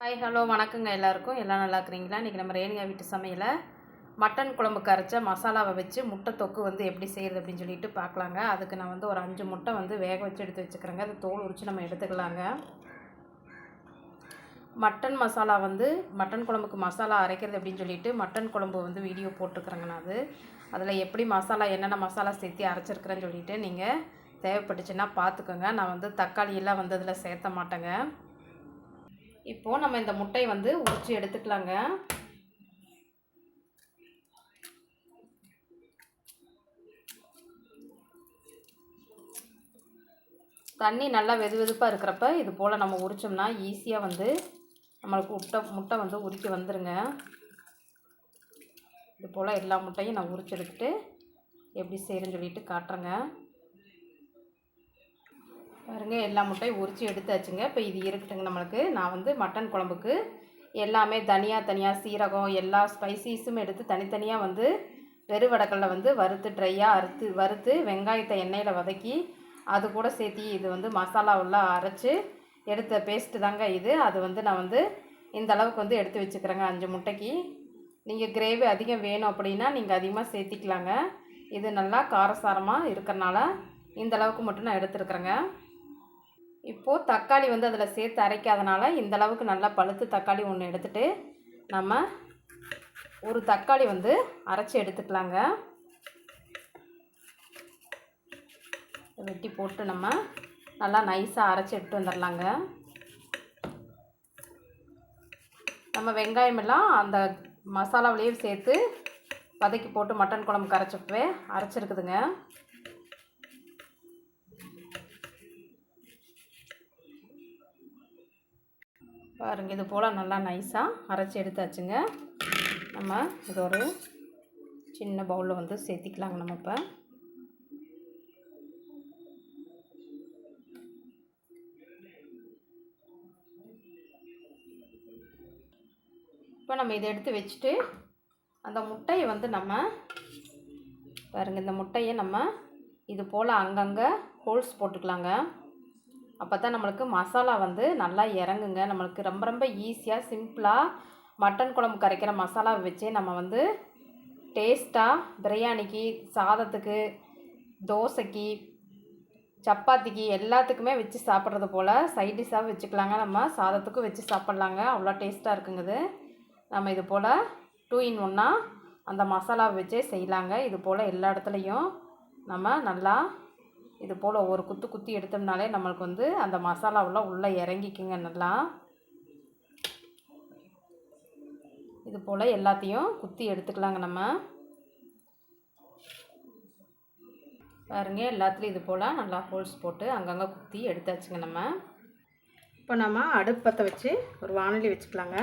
Hi hello வணக்கங்க எல்லாருக்கும். எல்லாம் நல்லா இருக்கிறீங்களா? இன்றைக்கி நம்ம ரேணுகா வீட்டு சமையலை மட்டன் குழம்புக்கு அரைச்ச மசாலாவை வச்சு முட்டை தொக்கு வந்து எப்படி செய்கிறது அப்படின்னு சொல்லிட்டு பார்க்கலாங்க. அதுக்கு நான் வந்து ஒரு அஞ்சு முட்டை வந்து வேக வச்சு எடுத்து வச்சுக்கிறேங்க. அது தோல் உரித்து நம்ம எடுத்துக்கலாங்க. மட்டன் மசாலா வந்து மட்டன் குழம்புக்கு மசாலா அரைக்கிறது அப்படின்னு சொல்லிட்டு மட்டன் குழம்பு வந்து வீடியோ போட்டிருக்கிறேங்க நான் அது. அதில் எப்படி மசாலா என்னென்ன மசாலா சேர்த்து அரைச்சிருக்கிறேன்னு சொல்லிட்டு நீங்கள் தேவைப்பட்டுச்சுன்னா பார்த்துக்கோங்க. நான் வந்து தக்காளி எல்லாம் வந்து அதில் சேர்த்த மாட்டேங்க. இப்போது நம்ம இந்த முட்டையை வந்து உரித்து எடுத்துக்கலாங்க. தண்ணி நல்லா வெது வெதுப்பாக இருக்கிறப்ப இது போல் நம்ம உரித்தோம்னா ஈஸியாக வந்து நம்மளுக்கு முட்டை முட்டை வந்து உரிக்க வந்துருங்க. இது போல் எல்லா முட்டையும் நான் உரித்து எடுத்துட்டு எப்படி செய்கிறேன்னு சொல்லிட்டு காட்டுறேங்க. பாருங்க எல்லா முட்டையும் உரித்து எடுத்தாச்சுங்க. இப்போ இது இருக்கட்டுங்க நம்மளுக்கு. நான் வந்து மட்டன் குழம்புக்கு எல்லாமே தனியாக தனியாக சீரகம் எல்லா ஸ்பைசிஸும் எடுத்து தனித்தனியாக வந்து வெறுவடக்கல்ல வந்து வறுத்து ட்ரையாக அறுத்து வறுத்து வெங்காயத்தை எண்ணெயில் வதக்கி அது கூட சேர்த்து இது வந்து மசாலாவெல்லாம் அரைச்சி எடுத்த பேஸ்ட்டு தாங்க இது. அது வந்து நான் வந்து இந்த அளவுக்கு வந்து எடுத்து வச்சுக்கிறேங்க அஞ்சு முட்டைக்கு. நீங்கள் கிரேவி அதிகம் வேணும் அப்படின்னா நீங்கள் அதிகமாக சேர்த்திக்கலாங்க. இது நல்லா காரசாரமாக இருக்கிறனால இந்த அளவுக்கு மட்டும் நான் எடுத்துருக்குறேங்க. இப்போது தக்காளி வந்து அதில் சேர்த்து அரைக்காதனால இந்த அளவுக்கு நல்லா பழுத்து தக்காளி ஒன்று எடுத்துகிட்டு நம்ம ஒரு தக்காளி வந்து அரைச்சி எடுத்துக்கலாங்க. வெட்டி போட்டு நம்ம நல்லா நைஸாக அரைச்சி எடுத்து வந்துடலாங்க நம்ம வெங்காயம் எல்லாம் அந்த மசாலாவிலேயே சேர்த்து வதக்கி போட்டு மட்டன் குழம்பு கரைச்சப்பவே அரைச்சிருக்குதுங்க. பாருங்கள் இது போல் நல்லா நைஸாக அரைச்சி எடுத்தாச்சுங்க. நம்ம இது ஒரு சின்ன பவுலில் வந்து சேர்த்திக்கலாங்க நம்ம இப்போ. இப்போ நம்ம இதை எடுத்து வச்சுட்டு அந்த முட்டையை வந்து நம்ம பாருங்கள் இந்த முட்டையை நம்ம இது போல் அங்கங்கே ஹோல்ஸ் போட்டுக்கலாங்க. அப்போ தான் நம்மளுக்கு மசாலா வந்து நல்லா இறங்குங்க. நம்மளுக்கு ரொம்ப ரொம்ப ஈஸியாக சிம்பிளாக மட்டன் குழம்பு கரைக்கிற மசாலாவை வச்சே நம்ம வந்து டேஸ்ட்டாக பிரியாணிக்கு சாதத்துக்கு தோசைக்கு சப்பாத்திக்கு எல்லாத்துக்குமே வச்சு சாப்பிட்றது போல் சைட் டிஷ்ஷாக வச்சுக்கலாங்க. நம்ம சாதத்துக்கும் வச்சு சாப்பிட்லாங்க. அவ்வளோ டேஸ்ட்டாக இருக்குங்குது. நம்ம இது போல் டூ இன் ஒன்னாக அந்த மசாலாவை வச்சே செய்யலாங்க. இது போல் எல்லா இடத்துலையும் நம்ம நல்லா இது போல் ஒரு குத்து குத்தி எடுத்தோம்னாலே நம்மளுக்கு வந்து அந்த மசாலாவெல்லாம் உள்ளே இறங்கிக்குங்க நல்லா இது போல் எல்லாத்தையும் குத்தி எடுத்துக்கலாங்க நம்ம. பாருங்க எல்லாத்துலேயும் இது போல் நல்லா ஹோல்ஸ் போட்டு அங்கங்கே குத்தி எடுத்தாச்சுங்க நம்ம. இப்போ நம்ம அடுப்பு பற்ற வச்சு ஒரு வானொலி வச்சுக்கலாங்க.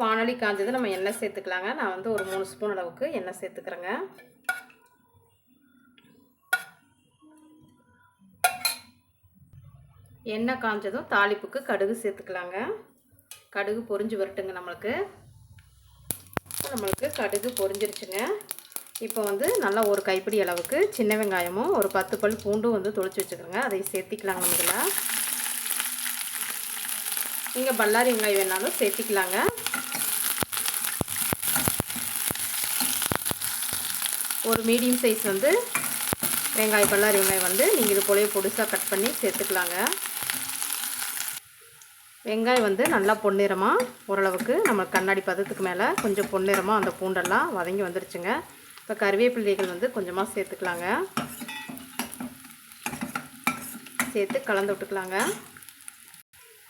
வானொலி காஞ்சது நம்ம எண்ணெய் சேர்த்துக்கலாங்க. நான் வந்து ஒரு மூணு ஸ்பூன் அளவுக்கு எண்ணெய் சேர்த்துக்கிறேங்க. எண்ணெய் காஞ்சதும் தாளிப்புக்கு கடுகு சேர்த்துக்கலாங்க. கடுகு பொரிஞ்சு வரட்டுங்க நம்மளுக்கு. நம்மளுக்கு கடுகு பொரிஞ்சிருச்சுங்க இப்போ வந்து நல்லா ஒரு கைப்பிடி அளவுக்கு சின்ன வெங்காயமும் ஒரு பத்து பல் பூண்டும் வந்து தொளிச்சு வச்சுக்கிறோங்க. அதை சேர்த்திக்கலாங்க நம்ம இதில் நீங்கள் பல்லாரி வெங்காயம் வேணாலும் சேர்த்திக்கலாங்க. ஒரு மீடியம் சைஸ் வந்து வெங்காயம் பல்லாரி வெங்காயம் வந்து நீங்கள் இது போலவே பொடிசாக கட் பண்ணி சேர்த்துக்கலாங்க. வெங்காயம் வந்து நல்லா பொன்னிறமாக ஓரளவுக்கு நம்ம கண்ணாடி பதத்துக்கு மேலே கொஞ்சம் பொன்னிறமாக அந்த பூண்டெல்லாம் வதங்கி வந்துருச்சுங்க. இப்போ கருவேப்பிள்ளைகள் வந்து கொஞ்சமாக சேர்த்துக்கலாங்க. சேர்த்து கலந்து விட்டுக்கலாங்க.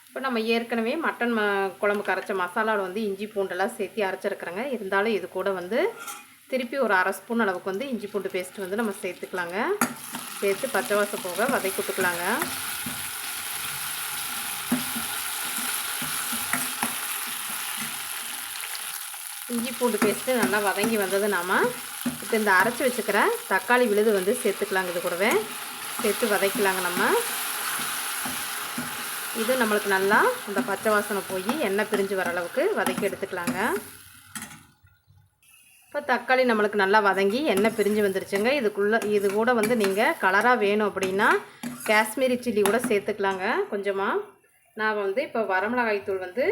இப்போ நம்ம ஏற்கனவே மட்டன் ம குழம்பு கரைச்ச மசாலாவில் வந்து இஞ்சி பூண்டெல்லாம் சேர்த்து அரைச்சிருக்கிறேங்க. இருந்தாலும் இது கூட வந்து திருப்பி ஒரு அரை ஸ்பூன் அளவுக்கு வந்து இஞ்சி பூண்டு பேஸ்ட் வந்து நம்ம சேர்த்துக்கலாங்க. சேர்த்து பச்சை வாசம் போக வதக்கி விட்டுக்கலாங்க. இஞ்சி பூண்டு பேஸ்ட்டு நல்லா வதங்கி வந்தது நாம் இப்போ இந்த அரைச்சி வச்சுக்கிற தக்காளி விழுது வந்து சேர்த்துக்கலாங்க இது கூடவே. சேர்த்து வதக்கலாங்க நம்ம. இது நம்மளுக்கு நல்லா அந்த பச்சை வாசனை போய் எண்ணெய் பிரிஞ்சு வர அளவுக்கு வதக்கி எடுத்துக்கலாங்க. இப்போ தக்காளி நம்மளுக்கு நல்லா வதங்கி எண்ணெய் பிரிஞ்சு வந்துருச்சுங்க. இதுக்குள்ளே இது கூட வந்து நீங்கள் கலராக வேணும் அப்படின்னா காஷ்மீரி சில்லி கூட சேர்த்துக்கலாங்க. கொஞ்சமாக நான் வந்து இப்போ வரமிளகாய் தூள் வந்து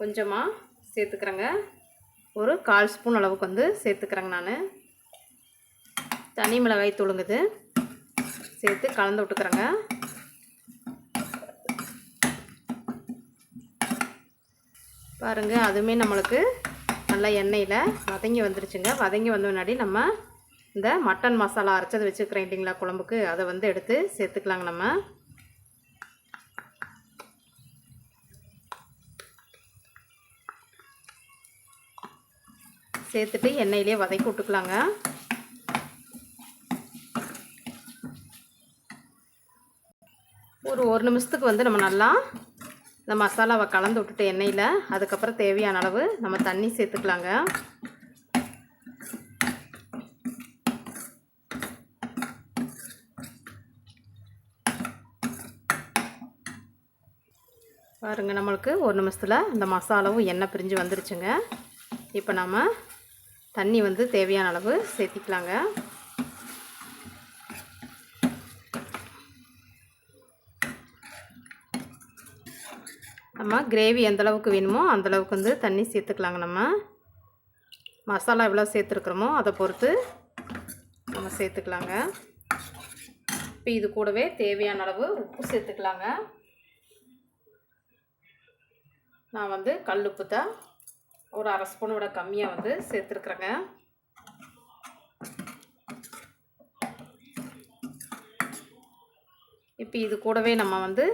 கொஞ்சமாக சேர்த்துக்கிறேங்க. ஒரு கால் ஸ்பூன் அளவுக்கு வந்து சேர்த்துக்கிறேங்க நான். தனி மிளகாய் தூளுங்குது சேர்த்து கலந்து விட்டுக்கிறேங்க. பாருங்கள் அதுவுமே நம்மளுக்கு நல்லா எண்ணெயில் வதங்கி வந்துருச்சுங்க. வதங்கி வந்த முன்னாடி நம்ம இந்த மட்டன் மசாலா அரைச்சது வச்சுக்கிறேன் இல்லைங்களா குழம்புக்கு. அதை வந்து எடுத்து சேர்த்துக்கலாங்க நம்ம. சேர்த்துட்டு எண்ணெயிலே வதக்கி விட்டுக்கலாங்க. ஒரு ஒரு நிமிஷத்துக்கு வந்து நம்ம நல்லா இந்த மசாலாவை கலந்து விட்டுட்டு எண்ணெயில் அதுக்கப்புறம் தேவையான அளவு நம்ம தண்ணி சேர்த்துக்கலாங்க. பாருங்க நம்மளுக்கு ஒரு நிமிஷத்தில் இந்த மசாலாவும் எண்ணெய் பிரிஞ்சு வந்துருச்சுங்க. இப்போ நம்ம தண்ணி வந்து தேவையான அளவு சேர்த்திக்கலாங்க. நம்ம கிரேவி எந்தளவுக்கு வேணுமோ அந்த அளவுக்கு வந்து தண்ணி சேர்த்துக்கலாங்க நம்ம. மசாலா எவ்வளோ சேர்த்துருக்குறோமோ அதை பொறுத்து நம்ம சேர்த்துக்கலாங்க. இப்போ இது கூடவே தேவையான அளவு உப்பு சேர்த்துக்கலாங்க. நான் வந்து கல் உப்பு தான் ஒரு அரை ஸ்பூனோட கம்மியாக வந்து சேர்த்துருக்குறேங்க. இப்போ இது கூடவே நம்ம வந்து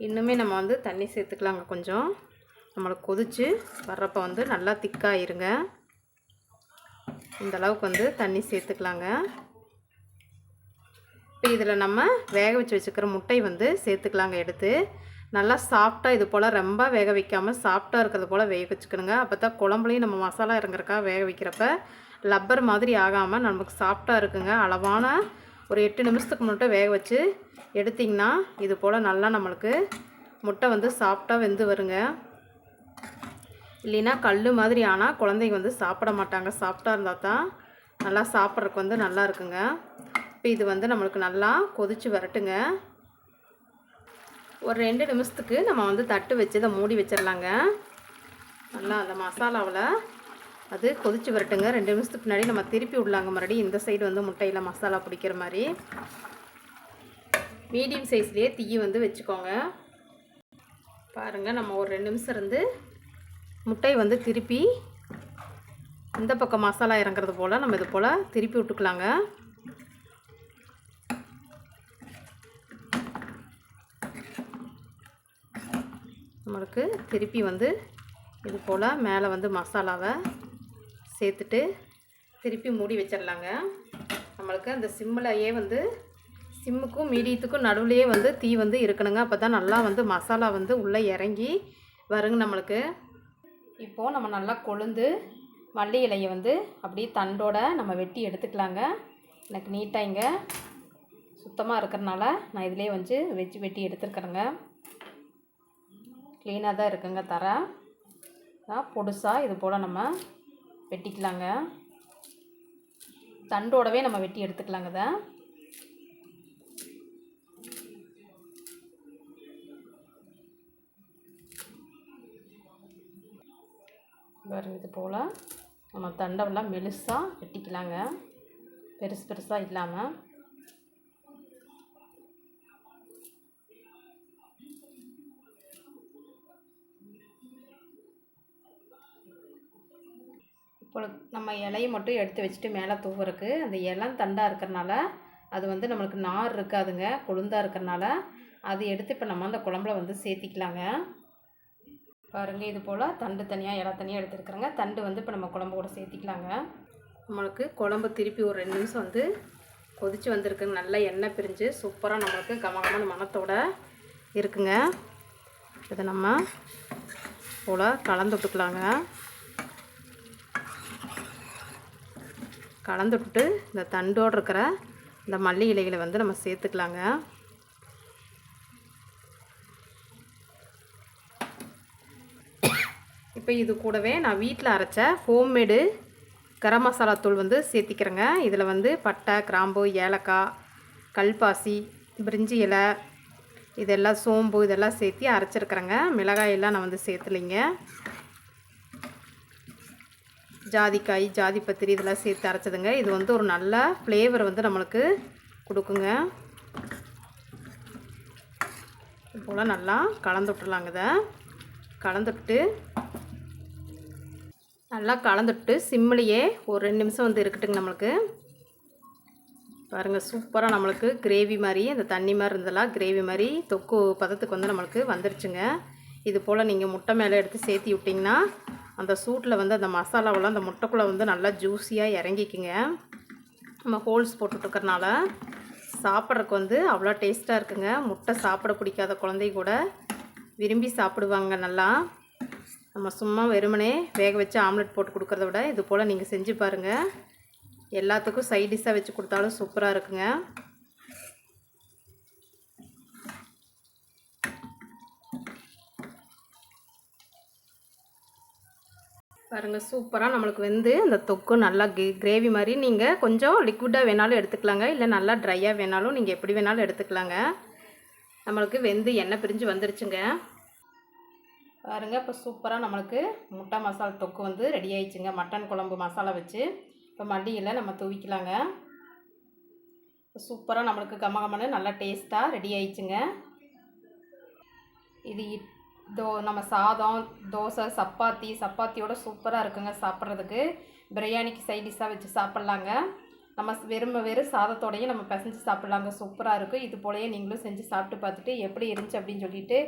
இன்னுமே நம்ம வந்து தண்ணி சேர்த்துக்கலாங்க கொஞ்சம். நம்மளுக்கு கொதித்து வர்றப்போ வந்து நல்லா திக்காயிருங்க. இந்த அளவுக்கு வந்து தண்ணி சேர்த்துக்கலாங்க. இப்போ இதில் நம்ம வேக வச்சு வச்சுக்கிற முட்டை வந்து சேர்த்துக்கலாங்க எடுத்து. நல்லா சாஃப்டாக இது போல் ரொம்ப வேக வைக்காமல் சாஃப்டாக இருக்கிறது போல் வேக வச்சுக்கணுங்க. அப்போ தான் குழம்புலையும் நம்ம மசாலா இறங்குறக்கா வேக வைக்கிறப்ப லப்பர் மாதிரி ஆகாமல் நமக்கு சாஃப்டாக இருக்குங்க. அளவான ஒரு எட்டு நிமிஷத்துக்கு மட்டும் வேக வச்சு எடுத்திங்கன்னா இது போல் நல்லா நம்மளுக்கு முட்டை வந்து சாஃப்டாக வெந்து வருங்க. இல்லைன்னா கல் மாதிரி ஆனால் குழந்தைங்க வந்து சாப்பிட மாட்டாங்க. சாஃப்டாக இருந்தால் தான் நல்லா சாப்பிட்றதுக்கு வந்து நல்லா இருக்குங்க. இப்போ இது வந்து நம்மளுக்கு நல்லா கொதித்து வரட்டுங்க. ஒரு ரெண்டு நிமிஷத்துக்கு நம்ம வந்து தட்டு வச்சு இதை மூடி வச்சிடலாங்க நல்லா அந்த மசாலாவில் அது கொதிச்சு வரட்டுங்க. ரெண்டு நிமிஷத்துக்கு முன்னாடி நம்ம திருப்பி விடலாங்க. மறுபடியும் இந்த சைடு வந்து முட்டையில் மசாலா பிடிக்கிற மாதிரி. மீடியம் சைஸ்லேயே தீய வந்து வச்சுக்கோங்க. பாருங்கள் நம்ம ஒரு ரெண்டு நிமிஷம் இருந்து முட்டையை வந்து திருப்பி இந்த பக்கம் மசாலா இறங்குறது போல் நம்ம இது போல் திருப்பி விட்டுக்கலாங்க. நம்மளுக்கு திருப்பி வந்து இது போல் மேலே வந்து மசாலாவை சேர்த்துட்டு திருப்பி மூடி வச்சிடலாங்க. நம்மளுக்கு அந்த சிம்மிலையே வந்து சிம்முக்கும் மீடியத்துக்கும் நடுவுலையே வந்து தீ வந்து இருக்கணுங்க. அப்போ தான் நல்லா வந்து மசாலா வந்து உள்ளே இறங்கி வருங்க நம்மளுக்கு. இப்போது நம்ம நல்லா கொழுந்து மல்லி இலையை வந்து அப்படியே தண்டோட நம்ம வெட்டி எடுத்துக்கலாங்க. எனக்கு நீட்டாக இங்கே சுத்தமாக இருக்கிறனால நான் இதிலே வந்து வெஜ் வெட்டி எடுத்துருக்குறேங்க. க்ளீனாக தான் இருக்குங்க தர. பொடுசாக இது போல் நம்ம வெட்டிக்கலாங்க. தண்டோடவே நம்ம வெட்டி எடுத்துக்கலாங்க இதை. பாருங்க இது போல் நம்ம தண்டவெல்லாம் மெலுசாக வெட்டிக்கலாங்க. பெருசு பெருசாக இல்லாமல் இப்போ நம்ம இலையை மட்டும் எடுத்து வச்சுட்டு மேலே தூவுறக்கு அந்த இலம் தண்டாக இருக்கிறனால அது வந்து நம்மளுக்கு நார் இருக்காதுங்க கொழுந்தாக இருக்கிறனால அது எடுத்து இப்போ நம்ம அந்த குழம்புல வந்து சேர்த்திக்கலாங்க. பாருங்கள் இது போல் தண்டு தனியாக இலை தனியாக எடுத்துருக்குறேங்க. தண்டு வந்து இப்போ நம்ம குழம்பு கூட சேர்த்திக்கலாங்க. நம்மளுக்கு குழம்பு திருப்பி ஒரு ரெண்டு நிமிஷம் வந்து கொதித்து வந்திருக்கு. நல்லா எண்ணெய் பிரிஞ்சு சூப்பராக நம்மளுக்கு கமகமான மணத்தோட இருக்குங்க. இதை நம்ம போல் கலந்து விட்டுக்கலாங்க. கலந்து விட்டு இந்த தண்டோடு இருக்கிற இந்த மல்லி இலைகளை வந்து நம்ம சேர்த்துக்கலாங்க. இப்போ இது கூடவே நான் வீட்டில் அரைச்ச ஹோம்மேடு கரம் மசாலா தூள் வந்து சேர்த்திக்கிறேங்க. இதில் வந்து பட்டை கிராம்பு ஏலக்காய் கல்பாசி பிரிஞ்சி இலை இதெல்லாம் சோம்பு இதெல்லாம் சேர்த்தி அரைச்சிருக்கிறேங்க. மிளகாயெல்லாம் நான் வந்து சேர்த்துலிங்க. ஜாதிக்காய் ஜாதிப்பத்திரி இதெல்லாம் சேர்த்து அரைச்சதுங்க. இது வந்து ஒரு நல்ல ஃப்ளேவர் வந்து நம்மளுக்கு கொடுக்குங்க. இது போல் நல்லா கலந்து விட்டுலாங்க இதை. கலந்துட்டு நல்லா கலந்துட்டு சிம்மிலேயே ஒரு ரெண்டு நிமிஷம் வந்து இருக்கட்டுங்க நம்மளுக்கு. பாருங்கள் சூப்பராக நம்மளுக்கு கிரேவி மாதிரி அந்த தண்ணி மாதிரி இருந்தெல்லாம் கிரேவி மாதிரி தொக்கு பதத்துக்கு வந்து நம்மளுக்கு வந்துருச்சுங்க. இது போல் நீங்கள் முட்டை மேலே எடுத்து சேர்த்தி விட்டிங்கன்னா அந்த சூட்டில் வந்து அந்த மசாலாவெல்லாம் அந்த முட்டைக்குள்ளே வந்து நல்லா ஜூஸியாக இறங்கிக்குங்க. நம்ம ஹோல்ஸ் போட்டுட்ருக்கறனால சாப்பிட்றதுக்கு வந்து அவ்வளோ டேஸ்ட்டாக இருக்குங்க. முட்டை சாப்பிட பிடிக்காத குழந்தை கூட விரும்பி சாப்பிடுவாங்க நல்லா. நம்ம சும்மா வெறுமனே வேக வச்சு ஆம்லெட் போட்டு கொடுக்குறத விட இது போல் நீங்கள் செஞ்சு பாருங்கள் எல்லாத்துக்கும் சைட் டிஷ்ஷாக வச்சு கொடுத்தாலும் சூப்பராக இருக்குங்க. பாருங்கள் சூப்பராக நம்மளுக்கு வந்து அந்த தொக்கு நல்லா கே கிரேவி மாதிரி நீங்கள் கொஞ்சம் லிக்விடாக வேணாலும் எடுத்துக்கலாங்க. இல்லை நல்லா ட்ரையாக வேணாலும் நீங்கள் எப்படி வேணாலும் எடுத்துக்கலாங்க. நம்மளுக்கு வெந்து எண்ணெய் பிரிஞ்சு வந்துருச்சுங்க. பாருங்கள் இப்போ சூப்பராக நம்மளுக்கு முட்டை மசாலா தொக்கு வந்து ரெடி ஆயிடுச்சுங்க. மட்டன் குழம்பு மசாலா வச்சு இப்போ மல்லியில் நம்ம தூவிக்கலாங்க. இப்போ சூப்பராக நம்மளுக்கு கமகமன்னு நல்லா டேஸ்ட்டாக ரெடி ஆயிடுச்சுங்க. இது இட்- தோ நம்ம சாதம் தோசை சப்பாத்தி சப்பாத்தியோட சூப்பராக இருக்குங்க சாப்பிட்றதுக்கு. பிரியாணிக்கு சைடிஷாக வச்சு சாப்பிட்லாங்க. நம்ம வெறும் வெறும் சாதத்தோடையும் நம்ம பிசைஞ்சு சாப்பிட்லாங்க. சூப்பராக இருக்கும் இது போலயே நீங்களும் செஞ்சு சாப்பிட்டு பார்த்துட்டு எப்படி இருந்துச்சு அப்படின்னு சொல்லிட்டு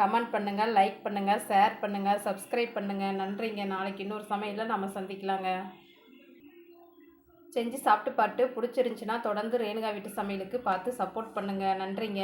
கமெண்ட் பண்ணுங்கள் லைக் பண்ணுங்கள் ஷேர் பண்ணுங்கள் சப்ஸ்கிரைப் பண்ணுங்கள் நன்றிங்க. நாளைக்கு இன்னொரு சமையலில் நம்ம சந்திக்கலாங்க. செஞ்சு சாப்பிட்டு பார்த்து பிடிச்சிருந்துச்சின்னா தொடர்ந்து ரேணுகா வீட்டு சமையலுக்கு பார்த்து சப்போர்ட் பண்ணுங்கள் நன்றிங்க.